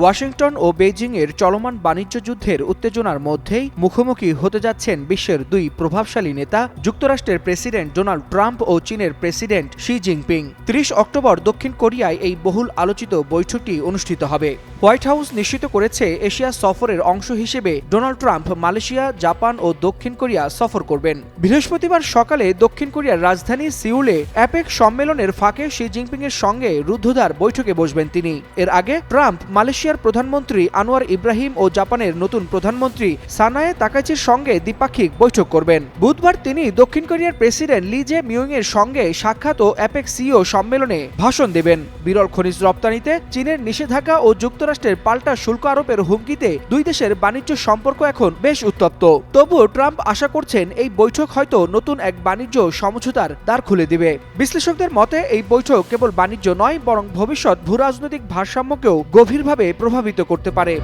Washington ও Beijing এর চলমান বাণিজ্য যুদ্ধের উত্তেজনার মধ্যেই মুখোমুখি হতে যাচ্ছেন বিশ্বের দুই প্রভাবশালী নেতা, যুক্তরাষ্ট্রের প্রেসিডেন্ট ডোনাল্ড ট্রাম্প ও চীনের প্রেসিডেন্ট শি জিনপিং। ত্রিশ অক্টোবর দক্ষিণ কোরিয়ায় এই বহুল আলোচিত বৈঠকটি অনুষ্ঠিত হবে। হোয়াইট হাউস নিশ্চিত করেছে এশিয়া সফরের অংশ হিসেবে ডোনাল্ড ট্রাম্প মালয়েশিয়া, জাপান ও দক্ষিণ কোরিয়া সফর করবেন। বৃহস্পতিবার সকালে দক্ষিণ কোরিয়ার রাজধানী সিউলে অ্যাপেক সম্মেলনের ফাঁকে শি জিনপিং এর সঙ্গে রুদ্ধদ্বার বৈঠকে বসবেন তিনি। এর আগে ট্রাম্প মালয়েশিয়ার প্রধানমন্ত্রী আনোয়ার ইব্রাহিম ও জাপানের নতুন প্রধানমন্ত্রী সানায়ে তাকাচির সঙ্গে দ্বিপাক্ষিক বৈঠক করবেন। বুধবার তিনি দক্ষিণ কোরিয়ার প্রেসিডেন্ট লি জে মিউং এর সঙ্গে সাক্ষাৎ ও অ্যাপেক সিও সম্মেলনে ভাষণ দেবেন। বিরল খনিজ রপ্তানিতে চীনের নিষেধাজ্ঞা ও যুক্তরাষ্ট্রের পাল্টা শুল্ক আরোপের হুমকিতে দুই দেশের বাণিজ্য সম্পর্ক এখন বেশ উত্তপ্ত। তবুও ট্রাম্প আশা করছেন এই বৈঠক হয়তো নতুন এক বাণিজ্য সমঝোতার দ্বার খুলে দিবে। বিশ্লেষকদের মতে, এই বৈঠক কেবল বাণিজ্য নয়, বরং ভবিষ্যৎ ভূরাজনৈতিক ভারসাম্যকেও গভীরভাবে প্রভাবিত করতে পারে।